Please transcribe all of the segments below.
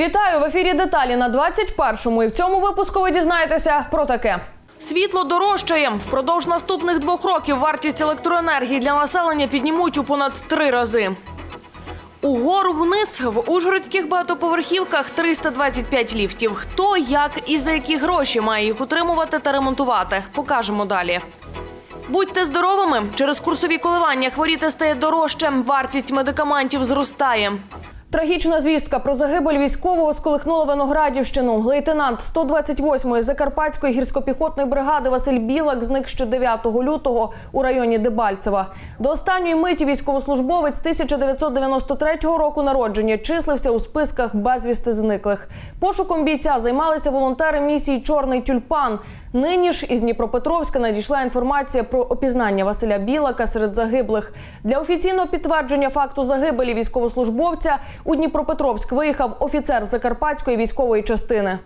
Вітаю в ефірі деталі на 21-му. І в цьому випуску ви дізнаєтеся про таке. Світло дорожчає. Впродовж наступних двох років вартість електроенергії для населення піднімуть у понад три рази. Угору вниз в ужгородських багатоповерхівках 325 ліфтів. Хто, як і за які гроші має їх утримувати та ремонтувати, покажемо далі. Будьте здоровими! Через курсові коливання хворіти стає дорожче. Вартість медикаментів зростає. Трагічна звістка про загибель військового сколихнула Виноградівщину. Лейтенант 128-ї Закарпатської гірсько-піхотної бригади Василь Білак зник ще 9 лютого у районі Дебальцева. До останньої миті військовослужбовець 1993 року народження числився у списках безвісти зниклих. Пошуком бійця займалися волонтери місії Чорний тюльпан. Нині ж із Дніпропетровська надійшла інформація про опізнання Василя Білака серед загиблих. Для офіційного підтвердження факту загибелі військовослужбовця у Дніпропетровськ виїхав офіцер Закарпатської військової частини.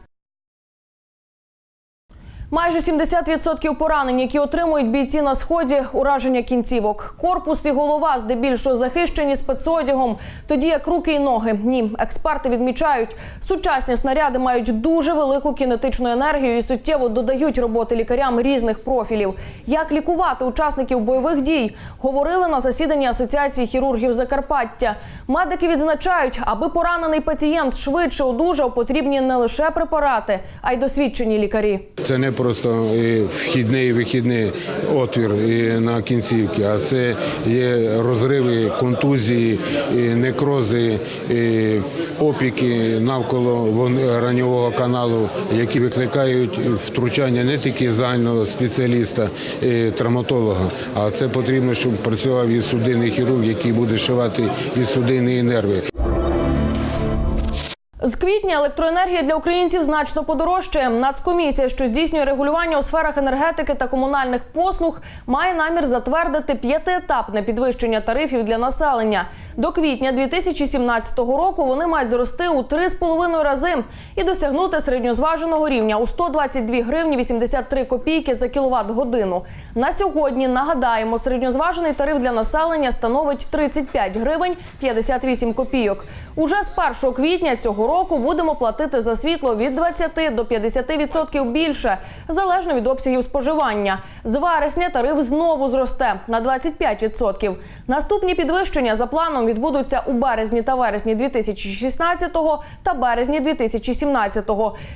Майже 70% поранень, які отримують бійці на сході, ураження кінцівок. Корпус і голова здебільшого захищені спецодягом, тоді як руки і ноги. Ні, експерти відмічають, сучасні снаряди мають дуже велику кінетичну енергію і суттєво додають роботи лікарям різних профілів. Як лікувати учасників бойових дій, говорили на засіданні Асоціації хірургів Закарпаття. Медики відзначають, аби поранений пацієнт швидше одужав, потрібні не лише препарати, а й досвідчені лікарі. Це не просто вхідний і вихідний отвір на кінцівці, а це є розриви, контузії, некрози, опіки навколо раньового каналу, які викликають втручання не тільки загального спеціаліста, травматолога, а це потрібно, щоб працював і судинний хірург, який буде шивати і судинні нерви. Квітня електроенергія для українців значно подорожчає. Нацкомісія, що здійснює регулювання у сферах енергетики та комунальних послуг, має намір затвердити п'ятиетапне підвищення тарифів для населення. До квітня 2017 року вони мають зрости у 3,5 рази і досягнути середньозваженого рівня у 122 гривні 83 копійки за кіловат годину. На сьогодні нагадаємо, середньозважений тариф для населення становить 35 гривень 58 копійок. Уже з 1 квітня цього року будемо платити за світло від 20 до 50% більше, залежно від обсягів споживання. З вересня тариф знову зросте на 25%. Наступні підвищення за планом відбудуться у березні та вересні 2016 та березні 2017.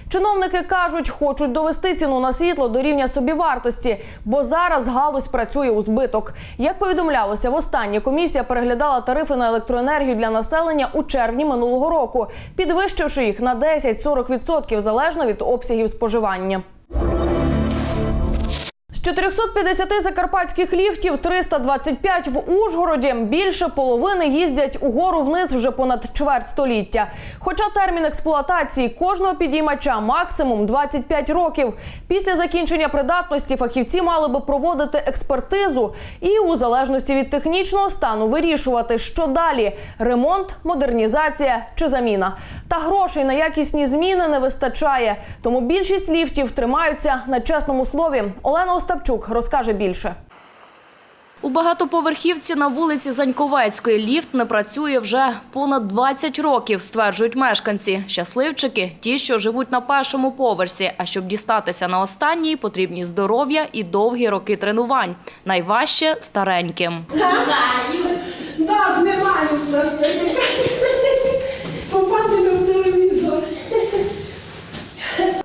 Чиновники кажуть, хочуть довести ціну на світло до рівня собівартості, бо зараз галузь працює у збиток. Як повідомлялося, востаннє комісія переглядала тарифи на електроенергію для населення у червні минулого року, підвищивши їх на 10-40% залежно від обсягів споживання. З 450 закарпатських ліфтів 325 в Ужгороді. Більше половини їздять угору вниз вже понад чверть століття. Хоча термін експлуатації кожного підіймача максимум 25 років. Після закінчення придатності фахівці мали би проводити експертизу і у залежності від технічного стану вирішувати, що далі: ремонт, модернізація чи заміна. Та грошей на якісні зміни не вистачає. Тому більшість ліфтів тримаються на чесному слові. Олена Остапчук розкаже більше. У багатоповерхівці на вулиці Заньковецької ліфт не працює вже понад 20 років, стверджують мешканці. Щасливчики – ті, що живуть на першому поверсі. А щоб дістатися на останній, потрібні здоров'я і довгі роки тренувань. Найважче – стареньким. Да, знімаю просто. Попадемо в телевізор.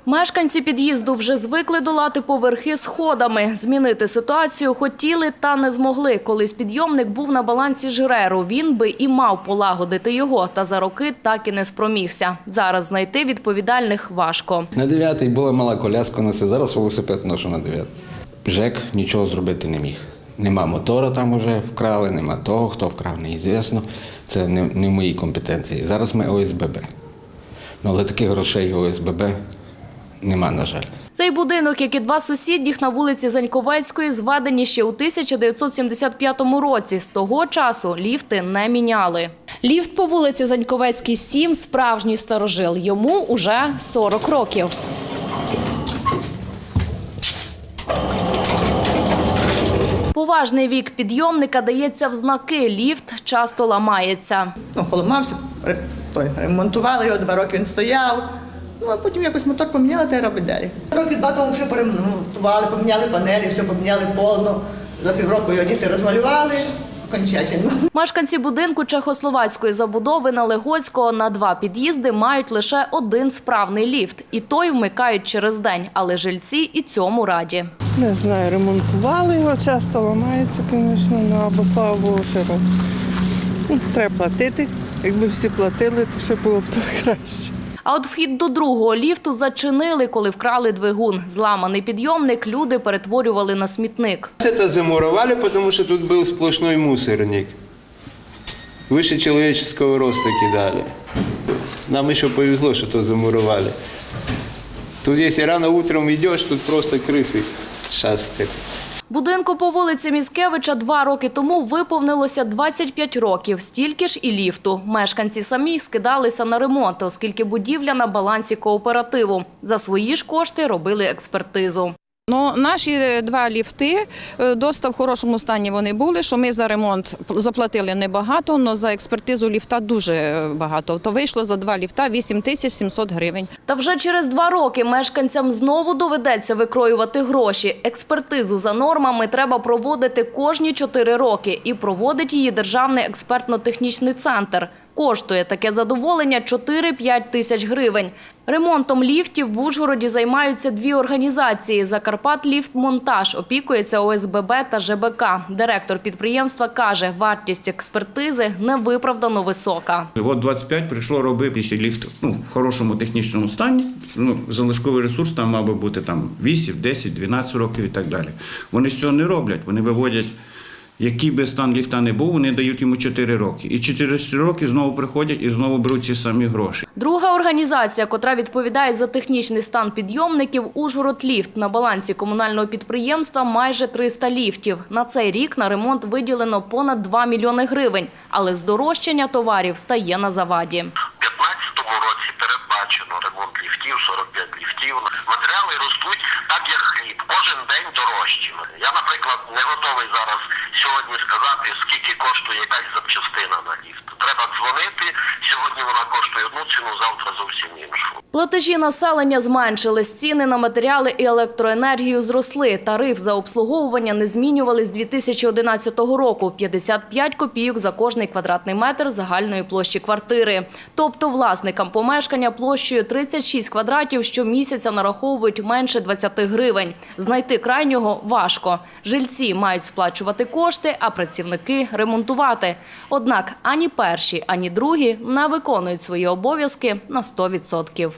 Мешканці під'їзду вже звикли долати поверхи сходами. Змінити ситуацію хотіли та не змогли. Колись підйомник був на балансі жреру. Він би і мав полагодити його, та за роки так і не спромігся. Зараз знайти відповідальних важко. На дев'ятий була мала коляска носив, зараз велосипед ношу на дев'ятий. ЖЕК нічого зробити не міг. Нема мотора там вже вкрали, нема того, хто вкрав, неізвісно. Це не, не в моїй компетенції. Зараз ми ОСББ. Ну, але таких грошей ОСББ нема, на жаль. Цей будинок, як і два сусідніх на вулиці Заньковецької, зведені ще у 1975 році. З того часу ліфти не міняли. Ліфт по вулиці Заньковецькій, 7 – справжній старожил. Йому уже 40 років. Поважний вік підйомника дається в знаки. Ліфт часто ламається. Ну, поламався, ремонтували його, два роки він стояв. Ну, а потім якось мотор поміняли та й робить далі. Роки два тому вже поремонтували, поміняли панелі, все поміняли повно. За півроку його діти розмалювали окончательно. Мешканці будинку чехословацької забудови на Легоцького на два під'їзди мають лише один справний ліфт. І той вмикають через день, але жильці і цьому раді. Не знаю, ремонтували його, часто ламається, звісно, ну або слава Богу, що робить. Ну, Треба платити. Якби всі платили, то ще було б то краще. А от вхід до другого ліфту зачинили, коли вкрали двигун. Зламаний підйомник люди перетворювали на смітник. Это замуровали, потому что тут был сплошной мусорник. Выше человеческого роста кидали. Нам еще повезло, что тут замуровали. Тут если рано утром идешь, тут просто крысы шастают. Будинку по вулиці Міскевича два роки тому виповнилося 25 років, стільки ж і ліфту. Мешканці самі скидалися на ремонт, оскільки будівля на балансі кооперативу. За свої ж кошти робили експертизу. Ну, наші два ліфти е, досить в хорошому стані вони були, що ми за ремонт заплатили небагато, але за експертизу ліфта дуже е, багато. То вийшло за два ліфта 8 тисяч 700 гривень. Та вже через два роки мешканцям знову доведеться викроювати гроші. Експертизу за нормами треба проводити кожні чотири роки, і проводить її Державний експертно-технічний центр. Коштує таке задоволення 4-5 тисяч гривень. Ремонтом ліфтів в Ужгороді займаються дві організації. «Закарпат Ліфтмонтаж» опікується ОСББ та ЖБК. Директор підприємства каже, вартість експертизи невиправдано висока. От 25 прийшло робити ліфт ну, в хорошому технічному стані. Ну, залишковий ресурс там мав би бути там 8, 10, 12 років і так далі. Вони цього не роблять. Вони виводять, який би стан ліфта не був, вони дають йому 4 роки. І через роки знову приходять і знову беруть ці самі гроші. Друга організація, котра відповідає за технічний стан підйомників «Ужгород-ліфт». На балансі комунального підприємства майже 300 ліфтів. На цей рік на ремонт виділено понад 2 мільйони гривень. Але здорожчання товарів стає на заваді. У 2015 році передбачено ремонт ліфтів, 45 ліфтів. Матеріали ростуть так, як хліб. Кожен день дорожче. Я, наприклад, не готовий зараз сьогодні сказати, скільки коштує якась запчастина на ліфт. Треба дзвонити. Сьогодні вона коштує одну ціну, завтра зовсім іншу. Платежі населення зменшились, ціни на матеріали і електроенергію зросли. Тариф за обслуговування не змінювали з 2011 року – 55 копійок за кожний квадратний метр загальної площі квартири. Тобто власникам помешкання площею 36 квадратів щомісяця нараховують менше 20 гривень. Знайти крайнього важко. Жильці мають сплачувати кошти, а працівники – ремонтувати. Однак ані перші, ані другі не виконують свої обов'язки на 100%.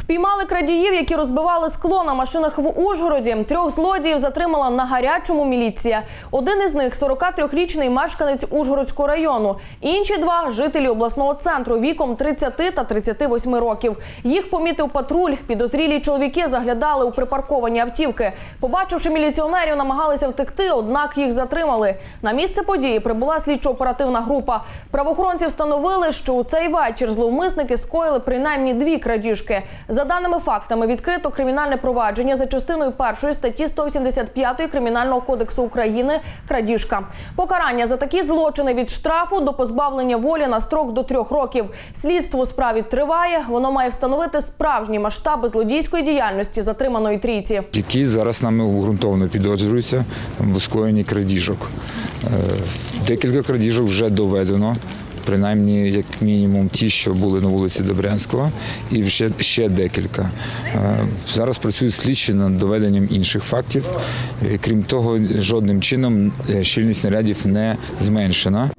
Впіймали крадіїв, які розбивали скло на машинах в Ужгороді. Трьох злодіїв затримала на гарячому міліція. Один із них 43-річний мешканець Ужгородського району. Інші два жителі обласного центру віком 30 та 38 років. Їх помітив патруль. Підозрілі чоловіки заглядали у припарковані автівки. Побачивши міліціонерів, намагалися втекти, однак їх затримали. На місце події прибула слідчо-оперативна група. Правоохоронці встановили, що у цей вечір зловмисники скоїли принаймні дві крадіжки. За даними фактами, відкрито кримінальне провадження за частиною першої статті 185 Кримінального кодексу України крадіжка. Покарання за такі злочини від штрафу до позбавлення волі на строк до трьох років. Слідство у справі триває. Воно має встановити справжні масштаби злодійської діяльності затриманої трійці. які зараз нами обґрунтовано підозрюються в скоєнні крадіжок. Е, Декілька крадіжок вже доведено. Принаймні, як мінімум, ті, що були на вулиці Добрянського, і ще, ще декілька. Е, Зараз працюють слідчі над доведенням інших фактів. Е, Крім того, жодним чином е, щільність нарядів не зменшена.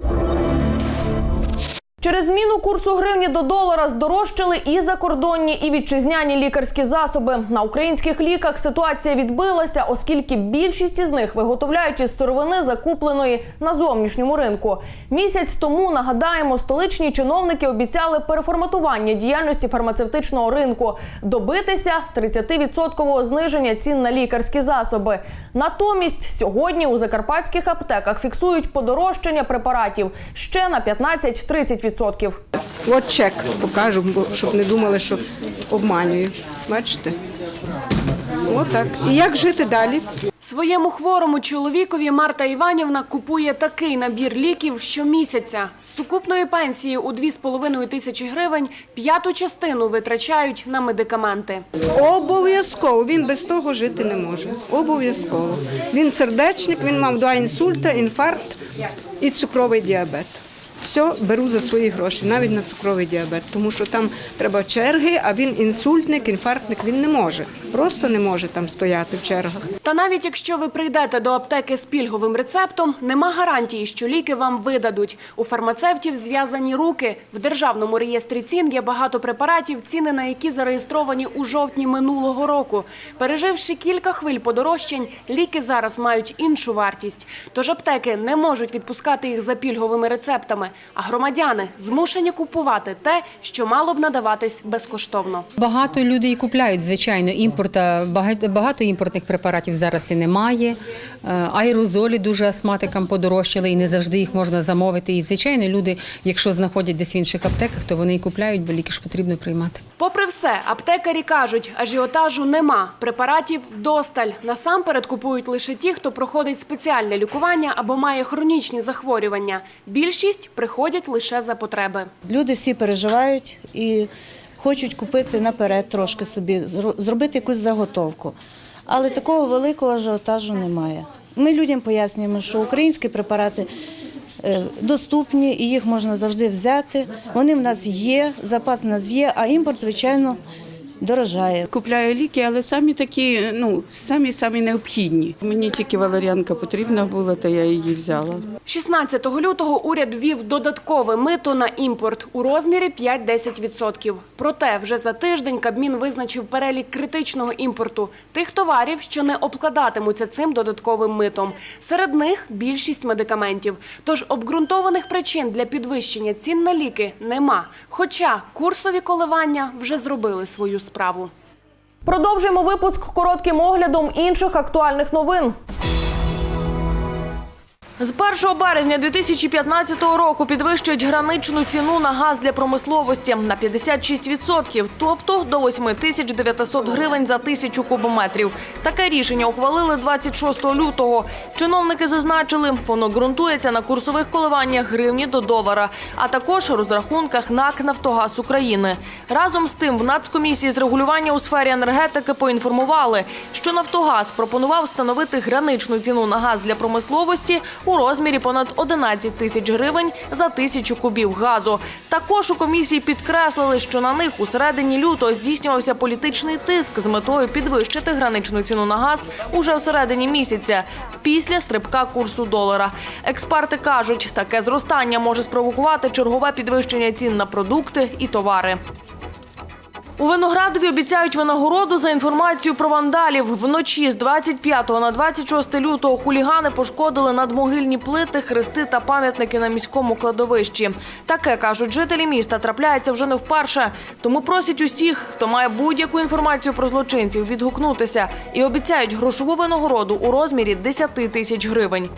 Через зміну курсу гривні до долара здорожчали і закордонні, і вітчизняні лікарські засоби. На українських ліках ситуація відбилася, оскільки більшість із них виготовляють із сировини, закупленої на зовнішньому ринку. Місяць тому нагадаємо, столичні чиновники обіцяли переформатування діяльності фармацевтичного ринку, добитися 30% зниження цін на лікарські засоби. Натомість сьогодні у закарпатських аптеках фіксують подорожчання препаратів ще на 15-30%. От чек покажу, щоб не думали, що обманюю. Бачите? Отак. І як жити далі? Своєму хворому чоловікові Марта Іванівна купує такий набір ліків щомісяця. З сукупної пенсії у 2,5 тисячі гривень п'яту частину витрачають на медикаменти. Обов'язково він без того жити не може. Обов'язково. Він сердечник, він мав два інсульта, інфаркт і цукровий діабет. Все беру за свої гроші, навіть на цукровий діабет, тому що там треба черги, а він інсультник, інфарктник, він не може. Просто не може там стояти в чергах. Та навіть якщо ви прийдете до аптеки з пільговим рецептом, нема гарантії, що ліки вам видадуть. У фармацевтів зв'язані руки. В державному реєстрі цін є багато препаратів, ціни на які зареєстровані у жовтні минулого року. Переживши кілька хвиль подорожчань, ліки зараз мають іншу вартість. Тож аптеки не можуть відпускати їх за пільговими рецептами, а громадяни змушені купувати те, що мало б надаватись безкоштовно. Багато людей і купляють, звичайно, імпорта. Багато, багато імпортних препаратів зараз і немає. Е, Аерозолі дуже астматикам подорожчали і не завжди їх можна замовити. І, звичайно, люди, якщо знаходять десь в інших аптеках, то вони і купляють, бо ліки ж потрібно приймати. Попри все, аптекарі кажуть, ажіотажу нема, препаратів вдосталь. Насамперед купують лише ті, хто проходить спеціальне лікування або має хронічні захворювання. Більшість приходять лише за потреби. Люди всі переживають і хочуть купити наперед трошки собі, зро- зробити якусь заготовку. Але такого великого ажіотажу немає. Ми людям пояснюємо, що українські препарати е, доступні і їх можна завжди взяти. Вони в нас є, запас в нас є, а імпорт, звичайно, дорожає. Купляю ліки, але самі такі, ну, самі самі необхідні. Мені тільки валеріанка потрібна була, то я її взяла. 16 лютого уряд ввів додаткове мито на імпорт у розмірі 5-10%. Проте вже за тиждень Кабмін визначив перелік критичного імпорту тих товарів, що не обкладатимуться цим додатковим митом. Серед них більшість медикаментів. Тож обґрунтованих причин для підвищення цін на ліки нема. Хоча курсові коливання вже зробили свою справу. Продовжуємо випуск коротким оглядом інших актуальних новин. З 1 березня 2015 року підвищують граничну ціну на газ для промисловості на 56%, тобто до 8 тисяч 900 гривень за тисячу кубометрів. Таке рішення ухвалили 26 лютого. Чиновники зазначили, воно ґрунтується на курсових коливаннях гривні до долара, а також розрахунках НАК «Нафтогаз України». Разом з тим, в Нацкомісії з регулювання у сфері енергетики поінформували, що «Нафтогаз» пропонував встановити граничну ціну на газ для промисловості у розмірі понад 11 тисяч гривень за тисячу кубів газу. Також у комісії підкреслили, що на них у середині лютого здійснювався політичний тиск з метою підвищити граничну ціну на газ уже в середині місяця після стрибка курсу долара. Експерти кажуть, таке зростання може спровокувати чергове підвищення цін на продукти і товари. У Виноградові обіцяють винагороду за інформацію про вандалів. Вночі з 25 на 26 лютого хулігани пошкодили надмогильні плити, хрести та пам'ятники на міському кладовищі. Таке, кажуть жителі міста, трапляється вже не вперше. Тому просять усіх, хто має будь-яку інформацію про злочинців, відгукнутися і обіцяють грошову винагороду у розмірі 10 тисяч гривень.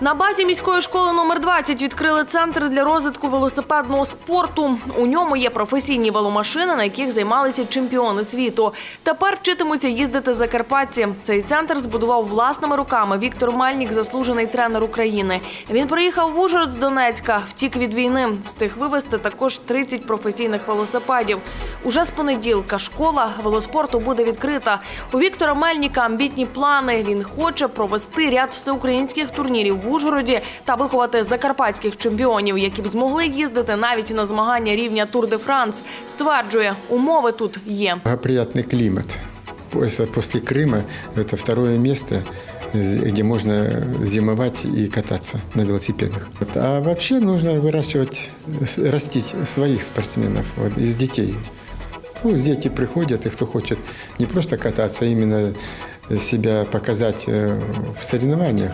На базі міської школи номер 20 відкрили центр для розвитку велосипедного спорту. У ньому є професійні веломашини, на яких займалися чемпіони світу. Тепер вчитимуться їздити закарпатці. Цей центр збудував власними руками Віктор Мельнік, заслужений тренер України. Він приїхав в Ужгород з Донецька, втік від війни. Встиг вивезти також 30 професійних велосипедів. Уже з понеділка школа велоспорту буде відкрита. У Віктора Мельніка амбітні плани. Він хоче провести ряд всеукраїнських турнірів в Ужгороді та виховати закарпатських чемпіонів, які б змогли їздити навіть на змагання рівня Тур де Франс. Стверджує, умови тут є. Благоприятный климат. После, после Крыма это второе место, з- где можно зимовать и кататься на велосипедах. Вот. А вообще нужно выращивать, с- растить своих спортсменов вот, из детей. Ну, с дети приходят, и кто хочет не просто кататься, а именно себя показать э, в соревнованиях.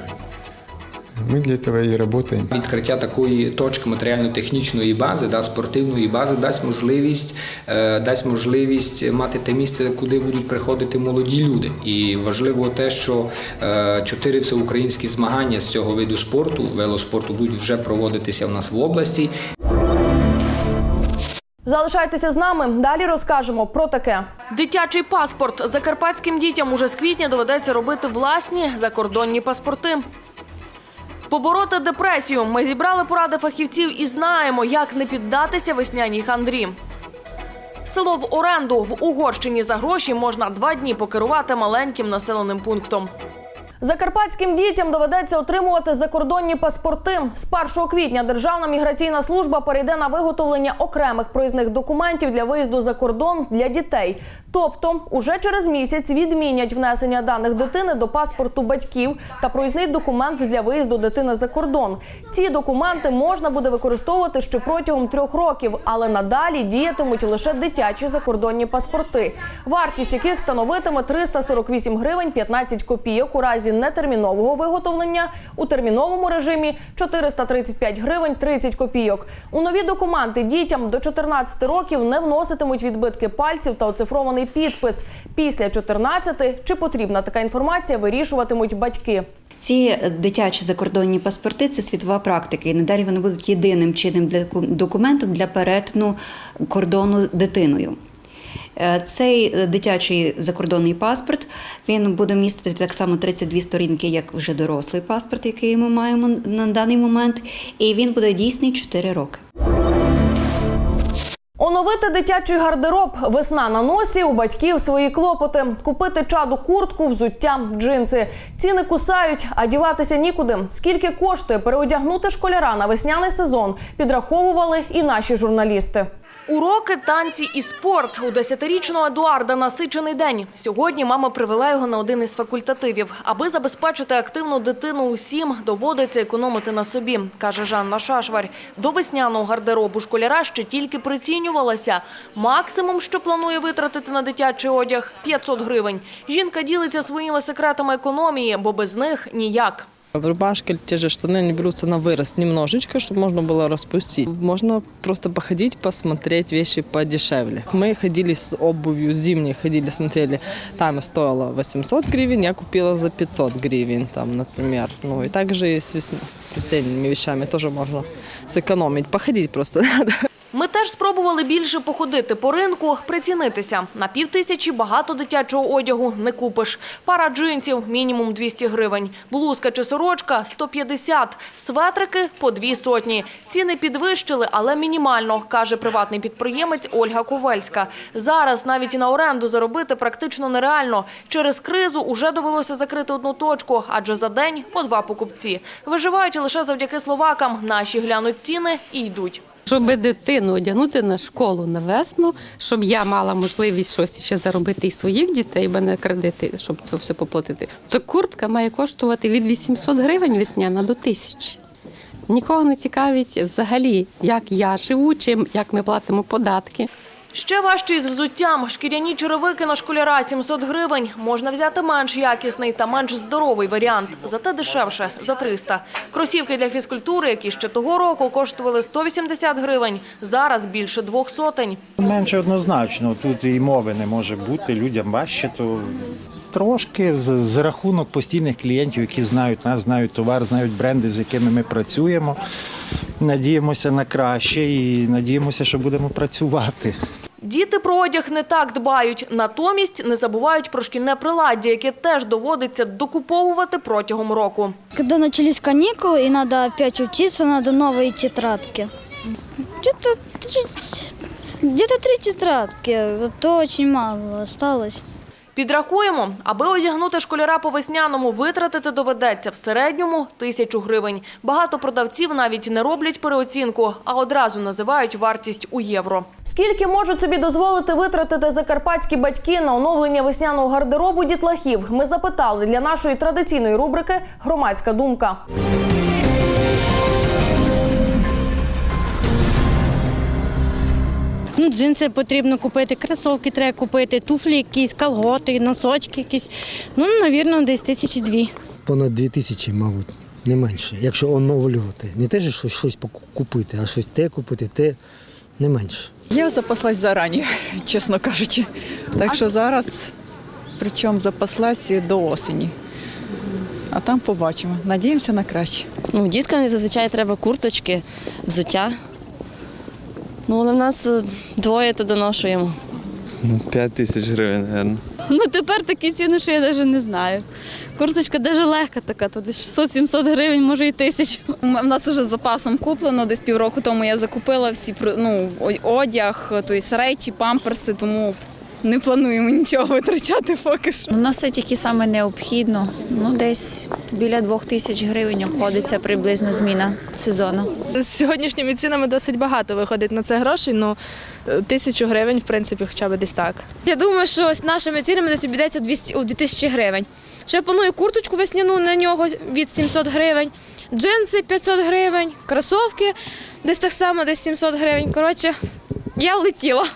Мы для этого и работаем. Відкриття такої точки матеріально-технічної бази, да, спортивної бази, дасть можливість, е, дасть можливість мати те місце, куди будуть приходити молоді люди. І важливо те, що е, чотири всеукраїнські змагання з цього виду спорту, велоспорту, будуть вже проводитися в нас в області. Залишайтеся з нами. Далі розкажемо про таке. Дитячий паспорт закарпатським дітям уже з квітня доведеться робити власні закордонні паспорти. Побороти депресію. Ми зібрали поради фахівців і знаємо, як не піддатися весняній хандрі. Село в оренду в Угорщині за гроші можна два дні покерувати маленьким населеним пунктом. Закарпатським дітям доведеться отримувати закордонні паспорти. З 1 квітня Державна міграційна служба перейде на виготовлення окремих проїзних документів для виїзду за кордон для дітей. Тобто, уже через місяць відмінять внесення даних дитини до паспорту батьків та проїзний документ для виїзду дитини за кордон. Ці документи можна буде використовувати ще протягом трьох років, але надалі діятимуть лише дитячі закордонні паспорти, вартість яких становитиме 348 гривень 15 копійок у разі нетермінового виготовлення, у терміновому режимі 435 гривень 30 копійок. У нові документи дітям до 14 років не вноситимуть відбитки пальців та оцифрований підпис. Після 14 чи потрібна така інформація вирішуватимуть батьки. Ці дитячі закордонні паспорти це світова практика, і надалі вони будуть єдиним чинним документом для перетину кордону дитиною. Е, Цей е, дитячий закордонний паспорт він буде містити так само 32 сторінки, як вже дорослий паспорт, який ми маємо на даний момент, і він буде дійсний 4 роки. Оновити дитячий гардероб. Весна на носі. У батьків свої клопоти. Купити чаду куртку, взуття, джинси. Ціни кусають, а діватися нікуди. Скільки коштує переодягнути школяра на весняний сезон? Підраховували і наші журналісти. Уроки, танці і спорт у десятирічного Едуарда насичений день. Сьогодні мама привела його на один із факультативів. Аби забезпечити активну дитину усім, доводиться економити на собі, каже Жанна Шашварь. До весняного гардеробу школяра ще тільки прицінювалася. Максимум, що планує витратити на дитячий одяг – 500 гривень. Жінка ділиться своїми секретами економії, бо без них ніяк. Рубашки, те же штаны, они берутся на вырост немножечко, чтобы можно было распустить. Можно просто походить, посмотреть вещи подешевле. Мы ходили с обувью, зимней ходили, смотрели, там стоило 800 гривен, я купила за 500 гривен, там, например. Ну и также и с, вес- с весенними вещами тоже можно сэкономить, походить просто надо. Ми теж спробували більше походити по ринку, прицінитися. На півтисячі багато дитячого одягу не купиш. Пара джинсів – мінімум 200 гривень. Блузка чи сорочка – 150. Светрики – по дві сотні. Ціни підвищили, але мінімально, каже приватний підприємець Ольга Ковельська. Зараз навіть і на оренду заробити практично нереально. Через кризу уже довелося закрити одну точку, адже за день по два покупці. Виживають лише завдяки словакам. Наші глянуть ціни і йдуть. Щоб дитину одягнути на школу на весну, щоб я мала можливість щось ще заробити і своїх дітей, бо не кредити, щоб це все поплатити, то куртка має коштувати від 800 гривень весняна до тисячі. Нікого не цікавить взагалі, як я живу, чим як ми платимо податки. Ще важче із взуттям. Шкіряні черевики на школяра 700 гривень. Можна взяти менш якісний та менш здоровий варіант. Зате дешевше – за 300. Кросівки для фізкультури, які ще того року коштували 180 гривень, зараз більше двох сотень. Менше однозначно. Тут і мови не може бути. Людям важче, то трошки з- рахунок постійних клієнтів, які знають нас, знають товар, знають бренди, з якими ми працюємо. Надіємося на краще і надіємося, що будемо працювати. Діти про одяг не так дбають. Натомість не забувають про шкільне приладдя, яке теж доводиться докуповувати протягом року. Коли начались канікули і треба опять вчитися, треба нові тетрадки. Где-то три- тетрадки, то дуже мало осталось. Підрахуємо, аби одягнути школяра по весняному, витратити доведеться в середньому тисячу гривень. Багато продавців навіть не роблять переоцінку, а одразу називають вартість у євро. Скільки можуть собі дозволити витратити закарпатські батьки на оновлення весняного гардеробу дітлахів? Ми запитали для нашої традиційної рубрики Громадська думка. Ну, джинси потрібно купити, кросовки треба купити, туфлі якісь, колготи, носочки якісь. Ну, навірно, десь тисячі дві. Понад дві тисячі, мабуть, не менше. Якщо оновлювати. Не те, що щось, щось купити, а щось те купити, те не менше. Я запаслась зарані, чесно кажучи. Так що зараз, причому запаслась до осені. А там побачимо. Надіємося на краще. Ну, діткам зазвичай треба курточки, взуття. Ну, але в нас е, двоє то доношуємо. Ну, 5 тисяч гривень, мабуть. Ну тепер такі ціни, що я навіть не знаю. Курточка дуже легка така, то десь 600-700 гривень, може і тисячу. У нас вже з запасом куплено, десь півроку тому я закупила всі ну, одяг, тобто речі, памперси, тому не плануємо нічого витрачати поки що. У нас все тільки саме необхідно. Ну, десь біля двох тисяч гривень обходиться приблизно зміна сезону. З сьогоднішніми цінами досить багато виходить на це грошей. Ну е, тисячу гривень, в принципі, хоча б десь так. Я думаю, що ось нашими цінами десь обійдеться 200, у 2000 гривень. Ще планую курточку весняну на нього від 700 гривень, джинси 500 гривень, кросовки десь так само, десь 700 гривень. Коротше, я влетіла.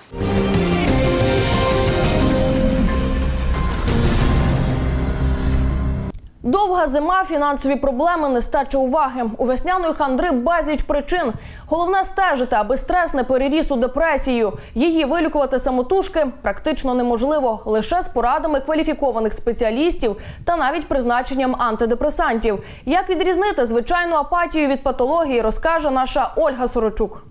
Довга зима, фінансові проблеми, нестача уваги. У весняної хандри безліч причин. Головне стежити, аби стрес не переріс у депресію. Її вилікувати самотужки практично неможливо лише з порадами кваліфікованих спеціалістів та навіть призначенням антидепресантів. Як відрізнити звичайну апатію від патології, розкаже наша Ольга Сорочук.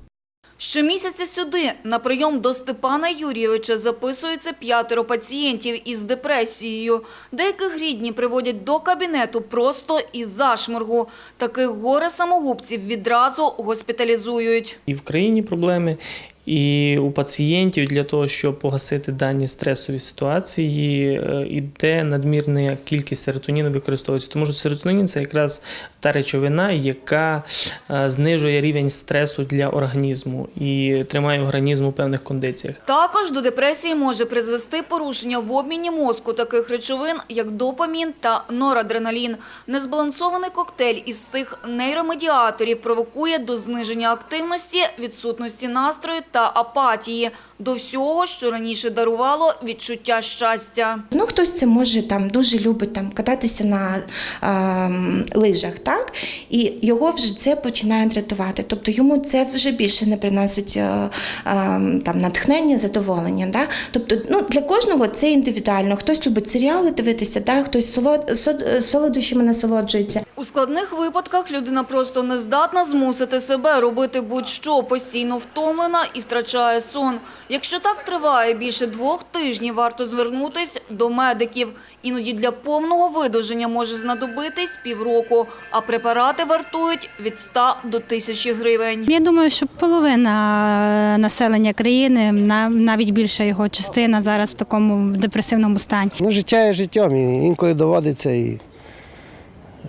Щомісяця сюди на прийом до Степана Юрійовича записується п'ятеро пацієнтів із депресією. Деяких рідні приводять до кабінету просто із зашморгу. Таких горе-самогубців відразу госпіталізують. І в країні проблеми, і у пацієнтів для того, щоб погасити дані стресові ситуації, е, іде надмірна кількість серотоніну використовується. Тому що серотонін це якраз та речовина, яка е, знижує рівень стресу для організму і тримає організм у певних кондиціях. Також до депресії може призвести порушення в обміні мозку таких речовин, як допамін та норадреналін. Незбалансований коктейль із цих нейромедіаторів провокує до зниження активності, відсутності настрою та апатії, до всього, що раніше дарувало відчуття щастя. Ну, хтось це може там дуже любить там кататися на ем, лижах, так? І його вже це починає дратувати. Тобто йому це вже більше не приносить е, ем, там натхнення, задоволення. Да? Тобто, ну, для кожного це індивідуально. Хтось любить серіали дивитися, да? хтось солод, солодощами насолоджується. У складних випадках людина просто не здатна змусити себе робити будь-що, постійно втомлена і втрачає сон. Якщо так триває більше двох тижнів, варто звернутись до медиків. Іноді для повного видуження може знадобитись півроку, а препарати вартують від 100 до 1000 гривень. Я думаю, що половина населення країни, на- навіть більша його частина зараз в такому депресивному стані. Ну, життя є життям, і інколи доводиться і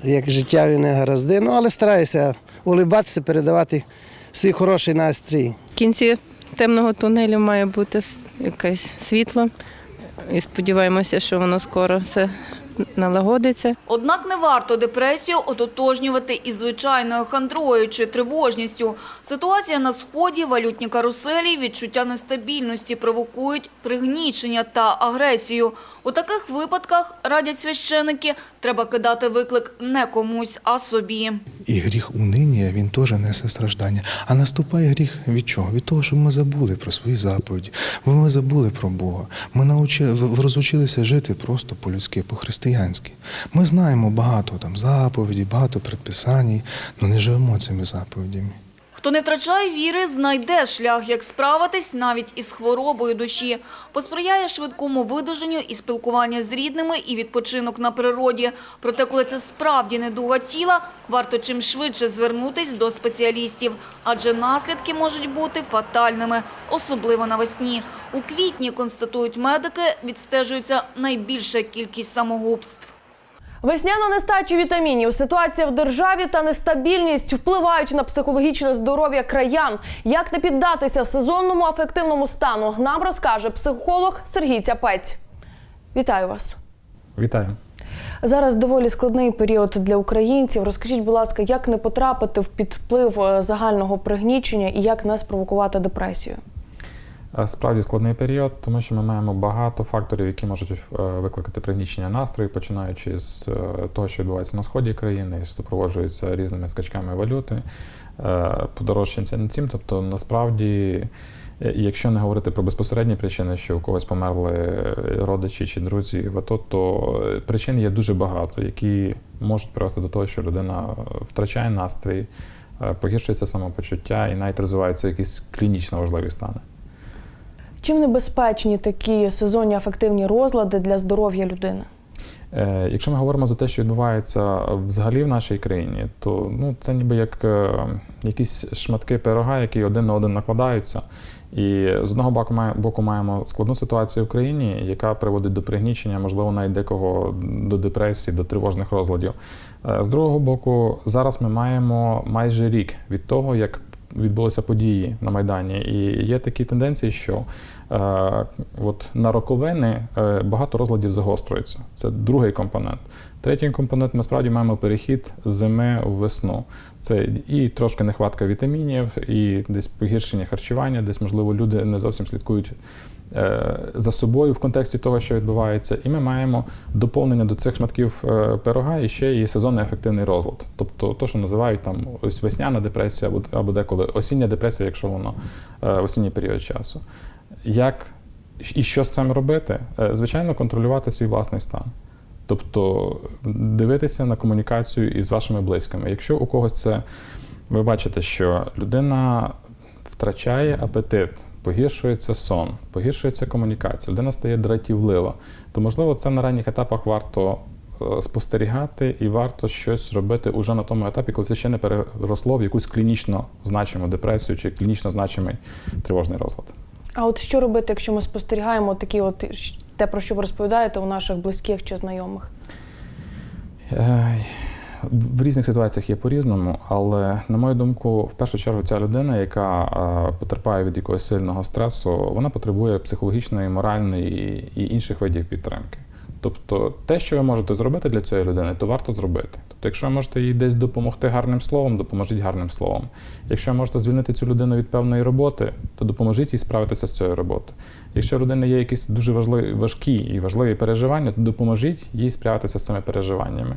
як життєві негаразди. Ну, але стараюся улибатися, передавати свій хороший настрій. В кінці темного тунелю має бути якесь світло. І сподіваємося, що воно скоро все налагодиться. Однак не варто депресію ототожнювати із звичайною хандрою чи тривожністю. Ситуація на сході, валютні каруселі, відчуття нестабільності провокують пригнічення та агресію. У таких випадках, радять священики, треба кидати виклик не комусь, а собі. І гріх унині він теж несе страждання. А наступає гріх від чого? Від того, що ми забули про свої заповіді, бо ми забули про Бога. Ми научи, в- розучилися жити просто по-людськи, по-християнськи. Ми знаємо багато там заповідей, багато предписань, але не живемо цими заповідями. Хто не втрачає віри, знайде шлях, як справитись навіть із хворобою душі. Посприяє швидкому видуженню і спілкування з рідними, і відпочинок на природі. Проте, коли це справді недуга тіла, варто чим швидше звернутись до спеціалістів, адже наслідки можуть бути фатальними, особливо навесні. У квітні, констатують медики, відстежується найбільша кількість самогубств. Весняна нестача вітамінів, ситуація в державі та нестабільність впливають на психологічне здоров'я краян. Як не піддатися сезонному афективному стану, нам розкаже психолог Сергій Цяпець. Вітаю вас. Вітаю. Зараз доволі складний період для українців. Розкажіть, будь ласка, як не потрапити в підвплив е, загального пригнічення і як не спровокувати депресію? Е, Справді складний період, тому що ми маємо багато факторів, які можуть е, викликати пригнічення настрою, починаючи з е, того, що відбувається на сході країни, супроводжується різними скачками валюти, подорожчання цим. Тобто, насправді, якщо не говорити про безпосередні причини, що у когось померли родичі чи друзі в АТО, то причин є дуже багато, які можуть привести до того, що людина втрачає настрій. погіршується самопочуття і навіть розвиваються якісь клінічно важливі стани. Чим небезпечні такі сезонні афективні розлади для здоров'я людини? Е, Якщо ми говоримо за те, що відбувається взагалі в нашій країні, то ну, це ніби як е, якісь шматки пирога, які один на один накладаються. І з одного боку, боку маємо складну ситуацію в країні, яка приводить до пригнічення, можливо, навіть декого до депресії, до тривожних розладів. Е, З другого боку, зараз ми маємо майже рік від того, як відбулися події на Майдані. І є такі тенденції, що е, от на роковини е, багато розладів загострюється. Це другий компонент. Третій компонент ми справді маємо перехід з зими в весну. Це і трошки нехватка вітамінів, і десь погіршення харчування, десь, можливо, люди не зовсім слідкують за собою в контексті того, що відбувається. І ми маємо доповнення до цих шматків е, пирога і ще і сезонний ефективний розлад. Тобто то, що називають там ось весняна депресія або, деколи осіння депресія, якщо воно е, осінній період часу. Як і що з цим робити? Е, Звичайно, контролювати свій власний стан. Тобто дивитися на комунікацію із вашими близькими. Якщо у когось це ви бачите, що людина втрачає апетит, погіршується сон, погіршується комунікація, людина стає дратівлива, то можливо це на ранніх етапах варто е, спостерігати і варто щось робити уже на тому етапі, коли це ще не переросло в якусь клінічно значиму депресію чи клінічно значимий тривожний розлад. А от що робити, якщо ми спостерігаємо такі, от те, про що ви розповідаєте у наших близьких чи знайомих? В різних ситуаціях є по-різному, але на мою думку, в першу чергу, ця людина, яка е, потерпає від якогось сильного стресу, вона потребує психологічної, моральної і інших видів підтримки. Тобто, те, що ви можете зробити для цієї людини, то варто зробити. Тобто, якщо ви можете їй десь допомогти гарним словом, допоможіть гарним словом. Якщо ви можете звільнити цю людину від певної роботи, то допоможіть їй справитися з цією роботою. Якщо у людини є якісь дуже важкі і важливі переживання, то допоможіть їй справитися з цими переживаннями.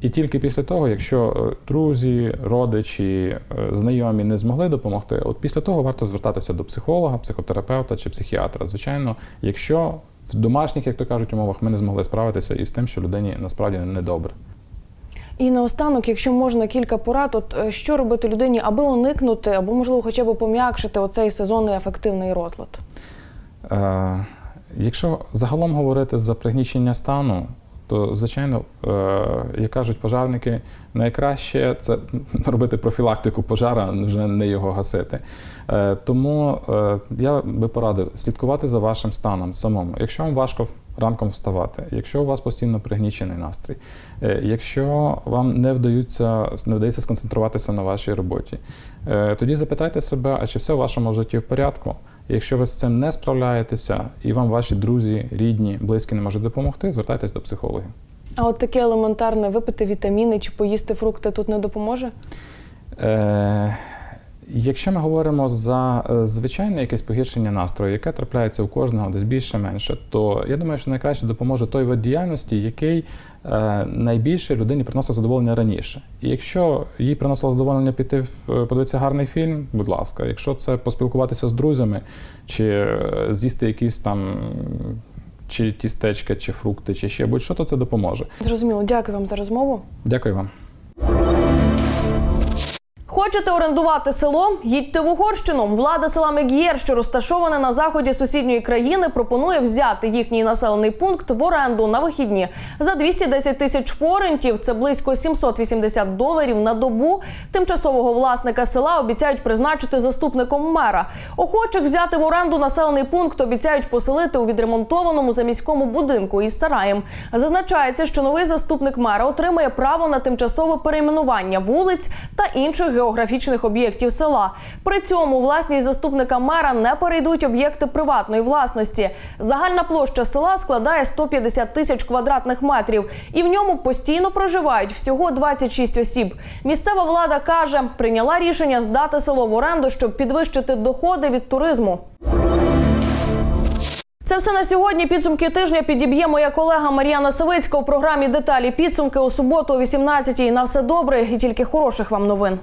І тільки після того, якщо е, друзі, родичі, е, знайомі не змогли допомогти, от після того варто звертатися до психолога, психотерапевта чи психіатра. Звичайно, якщо в домашніх, як то кажуть, умовах ми не змогли справитися із тим, що людині насправді недобре. І наостанок, якщо можна кілька порад, от е, що робити людині, аби уникнути, або можливо хоча б пом'якшити оцей сезонний ефективний розлад? Е, якщо загалом говорити за пригнічення стану, то звичайно, е, як кажуть пожарники, найкраще це робити профілактику пожара, вже не його гасити. Е, тому е, я би порадив слідкувати за вашим станом самому. Якщо вам важко ранком вставати, якщо у вас постійно пригнічений настрій, якщо вам не вдаються, не вдається сконцентруватися на вашій роботі, тоді запитайте себе, а чи все в вашому житті в порядку? Якщо ви з цим не справляєтеся і вам ваші друзі, рідні, близькі не можуть допомогти, звертайтесь до психологів. А от таке елементарне випити вітаміни чи поїсти фрукти тут не допоможе? Е, якщо ми говоримо за е, звичайне якесь погіршення настрою, яке трапляється у кожного десь більше-менше, то я думаю, що найкраще допоможе той вид діяльності, який е, найбільше людині приносив задоволення раніше. І якщо їй приносило задоволення піти в- е, подивитися гарний фільм, будь ласка, якщо це поспілкуватися з друзями, чи е, з'їсти якісь там. Чи тістечка, чи фрукти, чи ще будь-що, то це допоможе. Зрозуміло, дякую вам за розмову. Дякую вам. Хочете орендувати село? Їдьте в Угорщину. Влада села Мег'єр, що розташоване на заході сусідньої країни, пропонує взяти їхній населений пункт в оренду на вихідні за 210 тисяч форентів. Це близько 780 доларів на добу. Тимчасового власника села обіцяють призначити заступником мера. Охочих взяти в оренду населений пункт обіцяють поселити у відремонтованому заміському будинку із сараєм. Зазначається, що новий заступник мера отримає право на тимчасове перейменування вулиць та інших географічних об'єктів села. При цьому власність заступника мера не перейдуть об'єкти приватної власності. Загальна площа села складає 150 тисяч квадратних метрів, і в ньому постійно проживають всього 26 осіб. Місцева влада каже, прийняла рішення здати село в оренду, щоб підвищити доходи від туризму. Це все на сьогодні. Підсумки тижня підіб'є моя колега Мар'яна Савицька у програмі Деталі підсумки у суботу о 18-й. На все добре і тільки хороших вам новин.